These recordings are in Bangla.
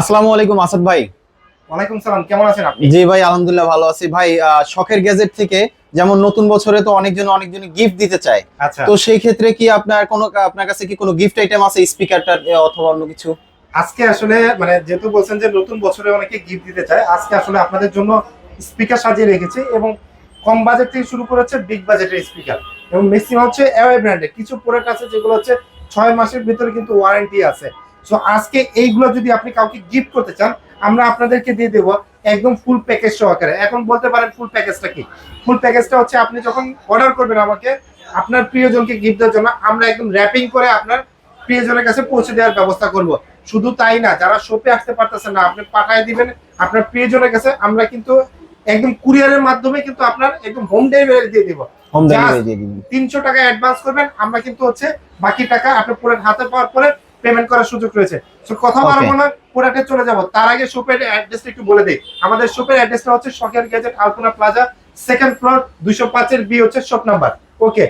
আসসালামু আলাইকুম আসাদ ভাই। ওয়ালাইকুম সালাম কেমন আছেন আপনি? জি ভাই আলহামদুলিল্লাহ ভালো আছি। ভাই শখের গ্যাজেট থেকে যেমন নতুন বছরে তো অনেকজন অনেকজন গিফট দিতে চায়। আচ্ছা। তো সেই ক্ষেত্রে কি আপনার কোনো আপনার কাছে কি কোনো গিফট আইটেম আছে স্পিকারটার অথবা অন্য কিছু? আজকে আসলে মানে যেহেতু বলছেন যে নতুন বছরে অনেকে গিফট দিতে চায় আজকে আসলে আপনাদের জন্য স্পিকার সাজিয়ে রেখেছি এবং কম বাজেট থেকে শুরু করে হচ্ছে বিগ বাজেটের স্পিকার এবং ম্যাক্সিমাম হচ্ছে এওয়াই ব্র্যান্ডের কিছু প্রোডাক্ট আছে যেগুলো হচ্ছে ছয় মাসের ভিতরে কিন্তু ওয়ারেন্টি আছে। সো আজকে এইগুলো যদি আপনি কাউকে গিফট করতে চান আমরা আপনাদেরকে দিয়ে দেবো একদম ফুল প্যাকেজ সহকারে। এখন বলতে পারেন ফুল প্যাকেজটা কি? ফুল প্যাকেজটা হচ্ছে আপনি যখন অর্ডার করবেন আমাকে আপনার প্রিয়জনকে গিফট দেওয়ার জন্য আমরা একদম র্যাপিং করে আপনার প্রিয়জনের কাছে পৌঁছে দেওয়ার ব্যবস্থা করব। শুধু তাই না যারা শপে আসতে পারতেছে না আপনি পাঠিয়ে দিবেন আপনার প্রিয়জনের কাছে আমরা কিন্তু একদম কুরিয়ারের মাধ্যমে কিন্তু আপনার একদম হোম ডেলিভারি দিয়ে দিব। হোম ডেলিভারি দিয়ে দিবেন তিনশো টাকা অ্যাডভান্স করবেন আমরা কিন্তু হচ্ছে বাকি টাকা আপনার প্রোডাক্ট হাতে পাওয়ার পরে পেমেন্ট করার সুযোগ রয়েছে। তো কথা. বাড়াবো না প্রোডাক্টে চলে যাব। তার আগে শপের অ্যাড্রেসটা একটু বলে দিই। আমাদের শপের অ্যাড্রেসটা হচ্ছে শখের gadget Alpana plaza second floor দুইশো পাঁচের বি হচ্ছে শপ নাম্বার ওকে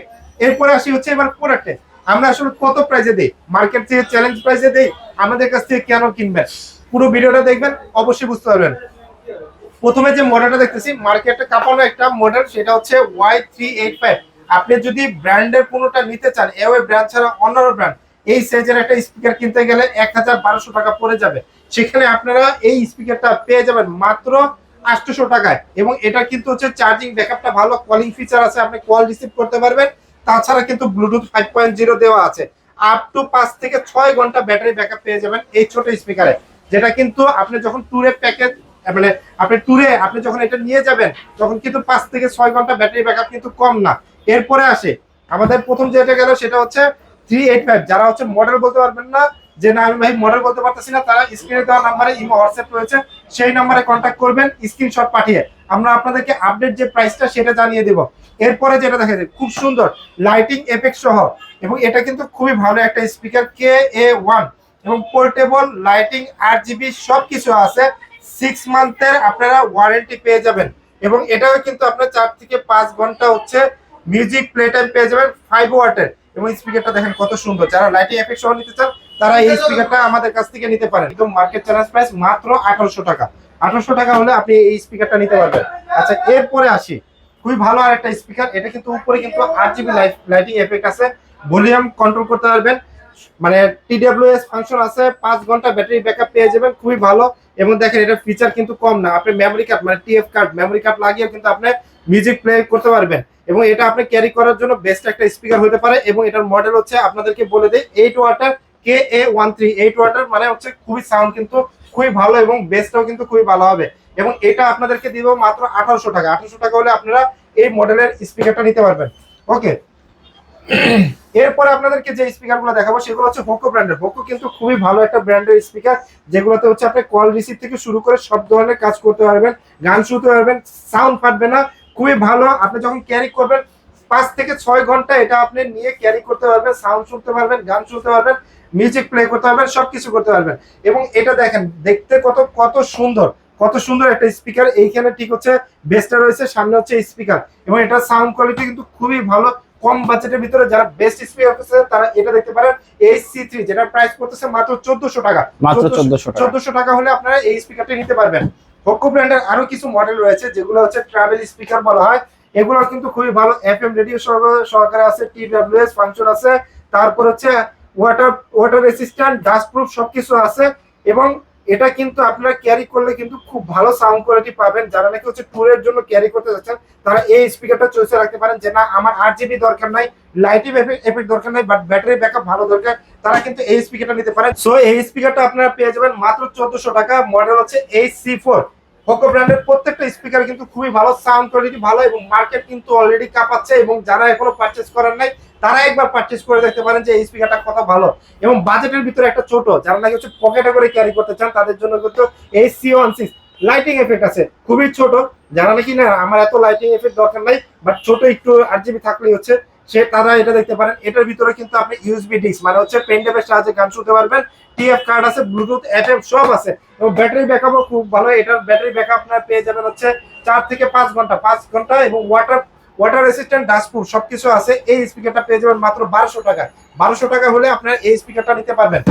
এরপরে আসি হচ্ছে এবার প্রোডাক্টে আমরা আসলে কত প্রাইসে দিই? মার্কেট থেকে চ্যালেঞ্জ প্রাইসে দিই? আমাদের কাছ থেকে কেন কিনবেন? পুরো ভিডিওটা দেখবেন অবশ্যই বুঝতে পারবেন। প্রথমে যে মডেলটা দেখতেছি মার্কেটে কাঁপানো একটা মডেল সেটা হচ্ছে ওয়াই থ্রি এইট ফাইভ আপনি যদি ব্র্যান্ডের কোনোটা নিতে চান এওয়ে ব্র্যান্ড ছাড়া অন্যান্য ব্র্যান্ড এই সাইজের একটা স্পিকার কিনতে গেলে এক হাজার বারোশো টাকা পড়ে যাবে। সেখানে আপনারা এই স্পিকারটা পেয়ে যাবেন মাত্র আটশোশো টাকায়। এবং এটা কিন্তু হচ্ছে চার্জিং ব্যাকআপটা ভালো কলিং ফিচার আছে, আপনি কল রিসিভ করতে পারবেন। তাছাড়া কিন্তু ব্লুটুথ ফাইভ পয়েন্ট জিরো দেওয়া আছে। আপ টু পাঁচ থেকে ছয় ঘণ্টা ব্যাটারি ব্যাকআপ পেয়ে যাবেন এই ছোট স্পিকারে যেটা কিন্তু আপনি যখন ট্যুরে প্যাকেজ মানে আপনি ট্যুরে আপনি যখন এটা নিয়ে যাবেন, তখন কিন্তু পাঁচ থেকে ছয় ঘণ্টা ব্যাটারি ব্যাকআপ কিন্তু কম না। এরপরে আসে। আমাদের প্রথম যেটা গেল সেটা হচ্ছে থ্রি এইট ফাইভ যারা হচ্ছে মডেল বলতে পারবেন না, যে না, আমি ভাই মডেল বলতে পারতেছি না, তারা স্ক্রিনে দেওয়া নাম্বারে ইমো হোয়াটসঅ্যাপ রয়েছে, সেই নাম্বারে কন্ট্যাক্ট করবেন স্ক্রিনশট পাঠিয়ে। আমরা আপনাদেরকে আপডেট যে প্রাইসটা সেটা জানিয়ে দেব। এরপরে যেটা দেখা যায়, খুব সুন্দর লাইটিং এফেক্ট সহ, এবং এটা কিন্তু খুবই ভালো একটা স্পিকার কে এ ওয়ান এবং পোর্টেবল লাইটিং আট জিবি সব কিছু আছে। সিক্স মান্থের আপনারা ওয়ারেন্টি পেয়ে যাবেন। এবং এটাও কিন্তু আপনার চার থেকে পাঁচ ঘণ্টা হচ্ছে মিউজিক প্লে টাইম পেয়ে যাবেন ফাইভ ওয়াটের এবং স্পিকারটা দেখেন কত সুন্দর। যারা লাইটিং এফেক্ট সহ নিতে চান, তারা এই স্পিকারটা আমাদের কাছ থেকে নিতে পারেন। একদম মার্কেট চ্যালেঞ্জ প্রাইস মাত্র আঠারোশো টাকা। আঠারোশো টাকা হলে আপনি এই স্পিকারটা নিতে পারবেন। আচ্ছা এরপরে আসি। খুবই ভালো আর একটা স্পিকার এটা কিন্তু উপরে কিন্তু আট জিবি লাইটিং এফেক্ট আছে। ভলিউম কন্ট্রোল করতে পারবেন। মানে টিডব্লিউএস ফাংশন আছে। পাঁচ ঘণ্টা ব্যাটারি ব্যাকআপ পেয়ে যাবেন। খুবই ভালো। এবং দেখেন এটা ফিচার কিন্তু কম না। আপনি মেমরি কার্ড মানে টিএফ কার্ড মেমোরি কার্ড লাগিয়ে কিন্তু আপনি মিউজিক প্লে করতে পারবেন। এবং এটা আপনি ক্যারি করার জন্য বেস্ট একটা স্পিকার হতে পারে এবং এটার মডেল হচ্ছে আপনাদেরকে বলে দেয় eight water K A one three eight water মানে হচ্ছে খুবই সাউন্ড কিন্তু খুবই ভালো এবং বেসটাও কিন্তু খুবই ভালো হবে। এবং এটা আপনাদেরকে দিব মাত্র আঠারোশো টাকা। আঠারোশো টাকা হলে আপনারা এই মডেলের স্পিকারটা নিতে পারবেন। ওকে এরপরে আপনাদেরকে যে স্পিকারগুলো দেখাবো সেগুলো হচ্ছে হোকো ব্র্যান্ডের হোকো কিন্তু খুবই ভালো একটা ব্র্যান্ডের স্পিকার যেগুলোতে হচ্ছে আপনি কল রিসিভ থেকে শুরু করে সব ধরনের কাজ করতে পারবেন, গান শুনতে পারবেন সাউন্ড ফাটবে না। খুবই ভালো। আপনি যখন ক্যারি করবেন পাঁচ থেকে ছয় ঘণ্টা এটা আপনি নিয়ে ক্যারি করতে পারবেন সাউন্ড শুনতে পারবেন গান শুনতে পারবেন মিউজিক প্লে করতে পারবেন সবকিছু করতে পারবেন। এবং এটা দেখেন দেখতে কত কত সুন্দর কত সুন্দর একটা স্পিকার এইখানে ঠিক হচ্ছে বেসটা রয়েছে সামনে হচ্ছে স্পিকার এবং এটার সাউন্ড কোয়ালিটি কিন্তু খুবই ভালো। কম বাজেটের ভিতরে যারা বেস্ট স্পিকার করছে তারা এটা দেখতে পারেন এই সি থ্রি যেটা প্রাইস করতেছে মাত্র চোদ্দশো টাকা। মাত্র 1400 টাকা। চোদ্দশো টাকা হলে আপনারা এই স্পিকারটি নিতে পারবেন। হোকো ব্র্যান্ডের আরও কিছু মডেল রয়েছে, যেগুলো হচ্ছে ট্রাভেল স্পিকার বলা হয়। এগুলো কিন্তু খুবই ভালো এফ এম রেডিও সহকারে আছে টি ডাব্লিউ এস ফাংশন আছে, তারপর হচ্ছে water water resistant dust proof সবকিছু আছে, এবং এটা কিন্তু আপনারা ক্যারি করলে কিন্তু খুব ভালো সাউন্ড কোয়ালিটি পাবেন। যারা নাকি হচ্ছে ট্যুরের জন্য ক্যারি করতে যাচ্ছেন তারা এই স্পিকারটা চয়েসে রাখতে পারেন। যে না, আমার আট জিবি দরকার নাই লাইটিভ এফেক্ট দরকার নাই বাট ব্যাটারি ব্যাকআপ ভালো দরকার, তারা কিন্তু এই স্পিকারটা নিতে পারেন। সো এই স্পিকারটা আপনারা পেয়ে যাবেন মাত্র চোদ্দশো টাকা। মডেল হচ্ছে এইচ সি ফোর হোকো ব্র্যান্ডের প্রত্যেকটা স্পিকার কিন্তু খুবই ভালো সাউন্ড কোয়ালিটি ভালো এবং মার্কেট কিন্তু অলরেডি কাঁপাচ্ছে এবং যারা এখনও পারচেস করেন নাই, তারা একবার পারচেস করে দেখতে পারেন যে এই স্পিকারটা কত ভালো এবং বাজেটের ভিতরে একটা ছোট, যারা নাকি হচ্ছে পকেটে করে ক্যারি করতে চান, তাদের জন্য কিন্তু এই C one six lighting effect আছে, খুবই ছোট, যারা নাকি না, আমার এত লাইটিং এফেক্ট দরকার নাই বাট ছোট একটু আট জিবি থাকলেই হচ্ছে সে তারা এটা দেখতে পারেন, এটার ভিতরে কিন্তু আপনি ইউএসবি ডিস্ক মানে হচ্ছে পেন ড্রাইভের সাহায্যে গান শুনতে পারবেন টিএফ কার্ড আছে ব্লুটুথ এফএম সব আছে। এবং ব্যাটারি ব্যাকআপও খুব ভালো, এটার ব্যাটারি ব্যাকআপ আপনার পেয়ে যাবেন হচ্ছে চার থেকে পাঁচ ঘণ্টা পাঁচ ঘণ্টা এবং ওয়াটার ওয়াটার রেসিস্ট্যান্ট ডাস্টপ্রুফ সবকিছু আছে। এই স্পিকারটা পেয়ে যাবেন মাত্র বারোশো টাকা। বারোশো টাকা হলে আপনার এই স্পিকারটা নিতে পারবেন।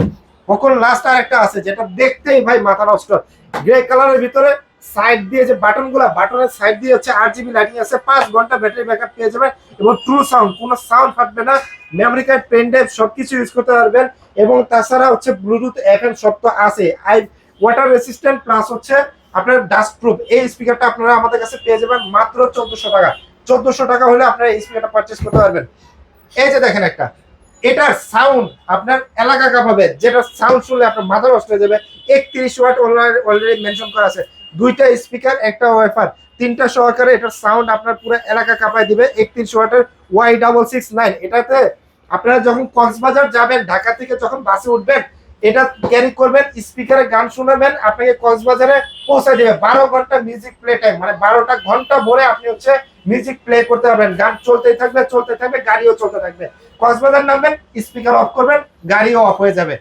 এখন লাস্ট আর একটা আছে, যেটা দেখতেই ভাই মাথা নষ্ট। গ্রে কালারের ভিতরে সাইড দিয়ে যে বাটনগুলা বাটনের সাইড দিয়ে হচ্ছে আট জিবি লাইটিং আছে, পাঁচ ঘণ্টা ব্যাটারি ব্যাকআপ পেয়ে যাবেন এবং ট্রু সাউন্ড কোনো সাউন্ড ফাটবে না মেমোরি কার্ড পেন ড্রাইভ সবকিছু ইউজ করতে পারবেন এবং তাছাড়া হচ্ছে ব্লুটুথ এফ এম সব তো আছে। আই ওয়াটার রেসিস্ট্যান্ট প্লাস হচ্ছে আপনার ডাস্ট প্রুফ এই স্পিকারটা আপনারা আমাদের কাছে পেয়ে যাবেন মাত্র চোদ্দশো টাকা। চোদ্দশো টাকা হলে আপনারা এই স্পিকারটা পারচেস করতে পারবেন। এই যে দেখেন একটা, এটার সাউন্ড আপনার এলাকা কাঁপাবে, যেটা সাউন্ড শুনলে আপনার মাথা নষ্ট হয়ে যাবে। একত্রিশ ওয়াট অলরেডি মেনশন করা আছে। দুইটা স্পিকার, একটা ওয়াইফার তিনটা সহকারে এটার সাউন্ড আপনার পুরো এলাকা কাঁপায় দিবে। একত্রিশ ওয়াটের ওয়াই ডাবল সিক্স নাইন এটাতে আপনারা যখন কক্সবাজার যাবেন, ঢাকা থেকে যখন বাসে উঠবেন, এটা ক্যারি করবেন স্পিকারে গান শোনাবেন, আপনাকে কক্সবাজারে পৌঁছে দেবে। বারো ঘণ্টা মিউজিক প্লে টাইম মানে বারোটা ঘণ্টা ভরে আপনি হচ্ছে মিউজিক প্লে করতে পারবেন। গান চলতেই থাকবে চলতে থাকবে, গাড়িও চলতে থাকবে। কক্সবাজার নামবেন স্পিকার অফ করবেন, গাড়িও অফ হয়ে যাবে।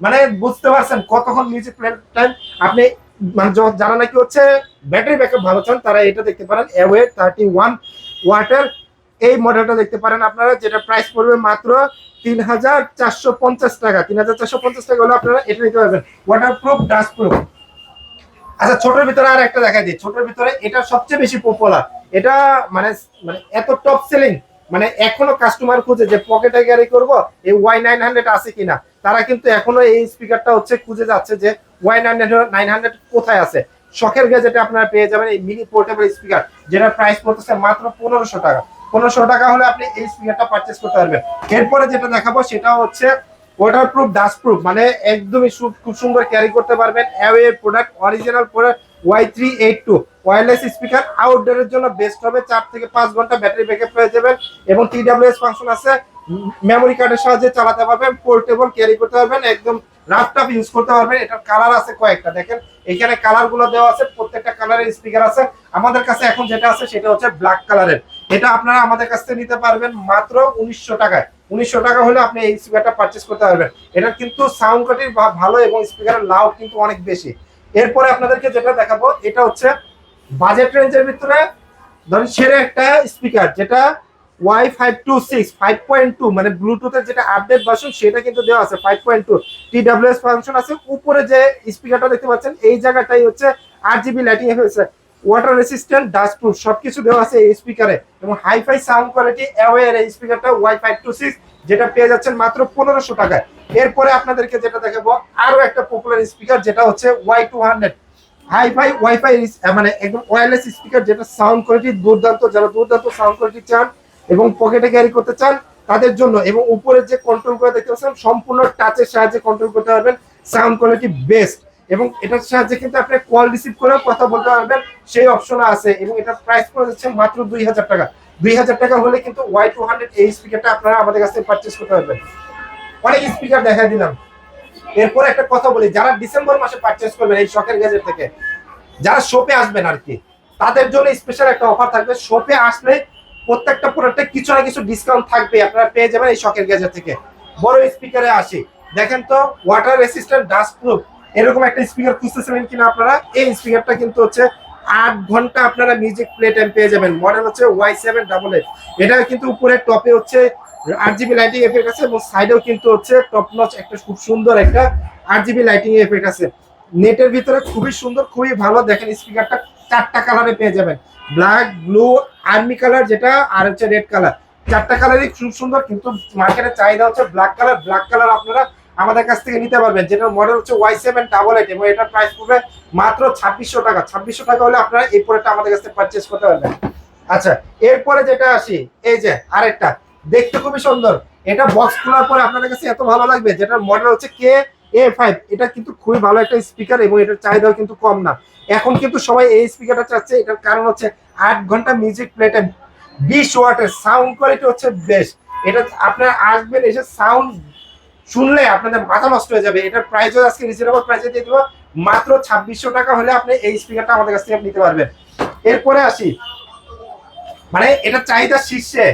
মানে বুঝতে পারছেন কতক্ষণ মিউজিক প্লে টাইম আপনি মানে যারা নাকি হচ্ছে ব্যাটারি ব্যাকআপ ভালো চান, তারা এটা দেখতে পারেন অ্যাওয়ে থার্টি ওয়ান ওয়াটার এই মডেলটা দেখতে পারেন আপনারা, যেটা প্রাইস পড়বে মাত্র তিন হাজার চারশো পঞ্চাশ টাকা। তিন হাজার চারশো পঞ্চাশ টাকা হলে আপনারা এটা নিতে পারবেন। ওয়াটার প্রুফ ডাস্ট প্রুফ আচ্ছা ছোটের ভিতরে আর একটা দেখা দিই। ছোটের ভিতরে এটা সবচেয়ে বেশি পপুলার এটা মানে মানে এত টপ সেলিং মানে এখনও কাস্টমার খুঁজে যে পকেটে ক্যারি করব, এই ওয়াই নাইন হান্ড্রেড আছে কিনা। তারা কিন্তু এখনও এই স্পিকারটা হচ্ছে খুঁজে যাচ্ছে যে ওয়াই নাইন হান্ড্রেড কোথায় আছে। শখের গ্যাজেটে আপনারা পেয়ে যাবেন এই মিনি পোর্টেবল স্পিকার যেটা প্রাইস পড়তেছে মাত্র পনেরোশো টাকা। পনেরোশো টাকা হলে আপনি এই স্পিকারটা পারচেস করতে পারবেন। এরপরে যেটা দেখাবো, সেটা হচ্ছে ওয়াটার প্রুফ ডাস্ট প্রুফ মানে একদমই খুব সুন্দর ক্যারি করতে পারবেন। Away product original product Y three eight two wireless speaker আউটডোরের জন্য বেস্ট হবে চার থেকে পাঁচ ঘণ্টা ব্যাটারি ব্যাকআপ পেয়ে যাবেন এবং টিডাব্লিউএস ফাংশন আছে। মেমোরি কার্ডের সাহায্যে চালাতে পারবেন পোর্টেবল ক্যারি করতে পারবেন, একদম ল্যাপটপ ইউজ করতে পারবেন। এটার কালার আছে কয়েকটা, দেখেন। এখানে কালারগুলো দেওয়া আছে, প্রত্যেকটা কালারের স্পিকার আছে। আমাদের কাছে এখন যেটা আছে, সেটা হচ্ছে ব্ল্যাক কালারের এটা আপনারা আমাদের কাছ থেকে নিতে পারবেন মাত্র উনিশশো টাকায়। উনিশশো টাকা হলে আপনি এই স্পিকারটা পারচেস করতে পারবেন। এটা কিন্তু সাউন্ড কোয়ালিটি ভালো এবং স্পিকারের লাউড কিন্তু অনেক বেশি। এরপরে আপনাদেরকে যেটা দেখাবো, এটা হচ্ছে বাজেট রেঞ্জের ভিতরে ধরেন সেরে একটা স্পিকার যেটা Y five two six five point two মানে ব্লুটুথের যেটা আপডেট ভার্সন সেটা কিন্তু দেওয়া আছে five point two T W S function আছে, উপরে যে স্পিকারটা দেখতে পাচ্ছেন, এই জায়গাটাই হচ্ছে আট জিবি লাইটিং হয়েছে। ওয়াটার রেসিস্ট্যান্ট ডাস্ট প্রুফ সবকিছু দেওয়া আছে এই স্পিকারে এবং হাইফাই সাউন্ড কোয়ালিটি অ্যাওয়ার এই স্পিকারটা ওয়াই ফাইভ টু সিক্স যেটা পেয়ে যাচ্ছেন মাত্র পনেরোশো টাকায়। এরপরে আপনাদেরকে যেটা দেখাবো, আরও একটা পপুলার স্পিকার যেটা হচ্ছে Y two hundred hifi, wifi মানে একদম ওয়্যারলেস স্পিকার যেটা সাউন্ড কোয়ালিটি দুর্দান্ত, যারা দুর্দান্ত সাউন্ড কোয়ালিটি চান এবং পকেটে ক্যারি করতে চান, তাদের জন্য এবং উপরে যে কন্ট্রোল করে দেখতে পাচ্ছেন, সম্পূর্ণ টাচের সাহায্যে কন্ট্রোল করতে পারবেন সাউন্ড কোয়ালিটি বেস্ট এবং এটার সাহায্যে কিন্তু আপনি কল রিসিভ করে কথা বলতে পারবেন, সেই অপশন আছে এবং এটা প্রাইস পড়ে যাচ্ছে মাত্র দুই হাজার টাকা। দুই হাজার টাকা হলে কিন্তু ওয়াই টু হান্ড্রেড এই স্পিকারটা আপনারা আমাদের কাছ পারচেস করতে পারবেন। অনেক স্পিকার দেখা দিলাম। এরপর একটা কথা বলি, যারা ডিসেম্বর মাসে পারচেস করবেন এই শখের গ্যাজেট থেকে, যারা শপে আসবেন আর কি, তাদের জন্য স্পেশাল একটা অফার থাকবে। শপে আসলে প্রত্যেকটা প্রোডাক্টে কিছু না কিছু ডিসকাউন্ট থাকবে আপনারা পেয়ে যাবেন এই শখের গ্যাজেট থেকে। বড় স্পিকারে আসি। দেখেন তো ওয়াটার রেসিস্ট্যান্ট ডাস্ট প্রুফ এরকম একটা স্পিকার খুঁজতেছিলেন কিনা আপনারা? এই স্পিকারটা কিন্তু হচ্ছে আট ঘণ্টা আপনারা মিউজিক প্লে টাইম পেয়ে যাবেন। মডেল হচ্ছে ওয়াই সেভেন ডাবল এইট এটা কিন্তু উপরে টপে হচ্ছে আট জিবি লাইটিং এফেক্ট আছে এবং সাইডেও কিন্তু হচ্ছে টপ নচ একটা খুব সুন্দর একটা আট জিবি লাইটিং এফেক্ট আছে। নেটের ভিতরে খুবই সুন্দর, খুবই ভালো। দেখেন স্পিকারটা চারটা কালারে পেয়ে যাবেন। ব্ল্যাক ব্লু আর্মি কালার যেটা, আর হচ্ছে রেড কালার চারটা কালারই খুব সুন্দর, কিন্তু মার্কেটের চাহিদা হচ্ছে ব্ল্যাক কালার ব্ল্যাক কালার আপনারা আমাদের কাছ থেকে নিতে পারবেন। যেটার মডেল হচ্ছে ওয়াই সেভেন ডাবল এইট এবং এটার প্রাইস পড়বে মাত্র ছাব্বিশশো টাকা। ছাব্বিশশো টাকা হলে আপনারা এই প্রোডাক্টটা আমাদের কাছ থেকে পারচেস করতে পারবেন। আচ্ছা এরপরে যেটা আসি, এই যে আরেকটা। দেখতে খুবই সুন্দর। এটা বক্স খোলার পরে আপনাদের কাছে এত ভালো লাগবে যেটার মডেল হচ্ছে কে এ ফাইভ এটা কিন্তু খুবই ভালো একটা স্পিকার এবং এটার চাহিদাও কিন্তু কম না। এখন কিন্তু সবাই এই স্পিকারটা চাচ্ছে, এটার কারণ হচ্ছে আট ঘণ্টা মিউজিক প্লে টাইম বিশ ওয়াটের সাউন্ড কোয়ালিটি হচ্ছে বেস্ট এটা আপনারা আসবেন এসে সাউন্ড শুনলে আপনাদের মাথা নষ্ট হয়ে যাবে। এটার প্রাইসও আজকে রিজনেবল প্রাইসে দিয়ে দেবো। মাত্র ছাব্বিশশো টাকা হলে আপনি এই স্পিকারটা আমাদের কাছ থেকে নিতে পারবেন। এরপরে আসি। মানে এটা চাহিদা শীর্ষে।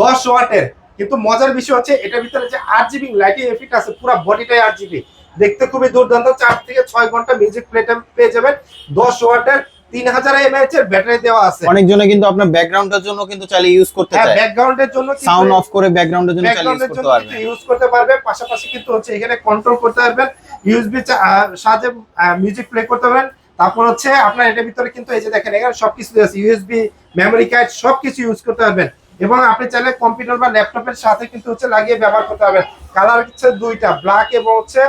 দশ ওয়াটের। কিন্তু মজার বিষয় হচ্ছে এটার ভিতরে যে আট জিবি লাইটিং এফেক্ট আছে পুরো বডিটাই আট জিবি দেখতে খুবই দুর্দান্ত চার থেকে ছয় ঘণ্টা মিউজিক প্লে টাইম পেয়ে যাবেন। দশ ওয়াটের তিন হাজার এমএএইচ এর ব্যাটারি দেওয়া আছে। অনেকজনে কিন্তু আপনার ব্যাকগ্রাউন্ডের জন্য কিন্তু চাইলে ইউজ করতে হ্যাঁ চায়। ব্যাকগ্রাউন্ডের জন্য সাউন্ড অফ করে ব্যাকগ্রাউন্ডের জন্য চাইলে ইউজ করতে পারবেন। ইউজ করতে পারবে পাশাপাশি কিন্তু হচ্ছে এখানে কন্ট্রোল করতে পারবেন ইউএসবি সাহায্যে মিউজিক প্লে করতে পারবেন। তারপর হচ্ছে আপনার এটার ভিতরে কিন্তু এই যে দেখেন এখানে সবকিছু আছে ইউএসবি মেমরি কার্ড সবকিছু ইউজ করতে পারবেন। এবং আপনি চাইলে কম্পিউটার বা ল্যাপটপের সাথে কিন্তু হচ্ছে লাগিয়ে ব্যবহার করতে পারবেন। কালার হচ্ছে দুইটা ব্ল্যাক এবং হচ্ছে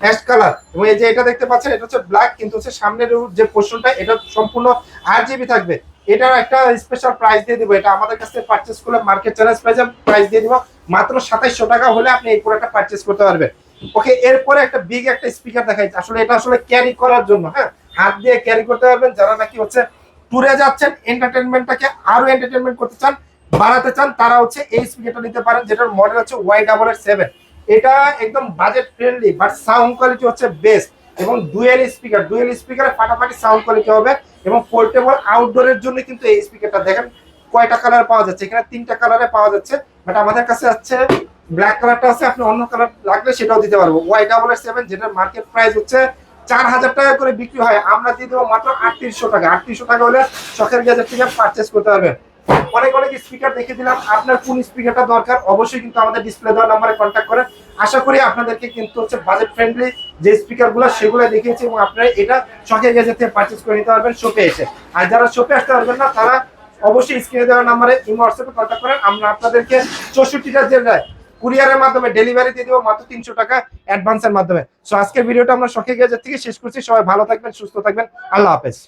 অ্যাশ কালার এবং এই যে এটা দেখতে পাচ্ছেন, এটা হচ্ছে ব্ল্যাক কিন্তু হচ্ছে সামনের যে পোর্শনটা এটা সম্পূর্ণ আট জিবি থাকবে। এটার একটা স্পেশাল প্রাইস দিয়ে দিব। এটা আমাদের কাছ পারচেস করলে মার্কেট চ্যালেঞ্জ প্রাইসে প্রাইস দিয়ে দিব। মাত্র সাতাইশশো টাকা হলে আপনি এই প্রোডাক্টটা পারচেস করতে পারবেন। ওকে এরপরে একটা বিগ একটা স্পিকার দেখাই আসলে এটা আসলে ক্যারি করার জন্য হ্যাঁ? হাত দিয়ে ক্যারি করতে পারবেন। যারা নাকি হচ্ছে ট্যুরে যাচ্ছেন এন্টারটেনমেন্টটাকে আরও এন্টারটেনমেন্ট করতে চান বাড়াতে চান, তারা হচ্ছে এই স্পিকারটা নিতে পারেন, যেটার মডেল হচ্ছে ওয়াই ডাবল এর সেভেন এটা একদম budget friendly but sound quality হচ্ছে বেস্ট এবং ডুয়েল স্পিকার ডুয়েল স্পিকারে ফাটাফাটি সাউন্ড কোয়ালিটি হবে এবং পোর্টেবল আউটডোরের জন্য কিন্তু এই স্পিকারটা দেখেন, কয়টা কালার পাওয়া যাচ্ছে? এখানে তিনটা কালারে পাওয়া যাচ্ছে বাট আমাদের কাছে আছে ব্ল্যাক কালারটা আছে, আপনি অন্য কালার লাগলে সেটাও দিতে পারব। ওয়াই ডাবল এর সেভেন যেটার মার্কেট প্রাইস হচ্ছে চার হাজার টাকা করে বিক্রি হয়, আমরা দিয়ে দেবো মাত্র আটত্রিশশো টাকা। আটত্রিশশো টাকা হলে শখের গ্যাজেট থেকে পারচেস করতে পারবেন। অনেক অনেক স্পিকার দেখে দিলাম, আপনার কোন স্পিকারটা দরকার, অবশ্যই কিন্তু আমাদের ডিসপ্লে দেওয়া নাম্বারে কন্ট্যাক্ট করেন। আশা করি আপনাদেরকে কিন্তু হচ্ছে বাজেট ফ্রেন্ডলি যে স্পিকারগুলো, সেগুলো দেখিয়েছি এবং আপনারা এটা গ্যাজেট থেকে পারচেস করে নিতে পারবেন শপে এসে। আর যারা শপে আসতে পারবেন না, তারা অবশ্যই স্ক্রিনে দেওয়া নাম্বারে ইমো হোয়াটসঅ্যাপে কন্ট্যাক্ট করেন। আমরা আপনাদেরকে চৌষট্টিটা জেলায় কুরিয়ারের মাধ্যমে ডেলিভারি দিয়ে দেবো মাত্র তিনশো টাকা অ্যাডভান্সের মাধ্যমে। সো আজকের ভিডিওটা আমরা শখে গ্যাজেট থেকে শেষ করছি। সবাই ভালো থাকবেন, সুস্থ থাকবেন। আল্লাহ হাফেজ।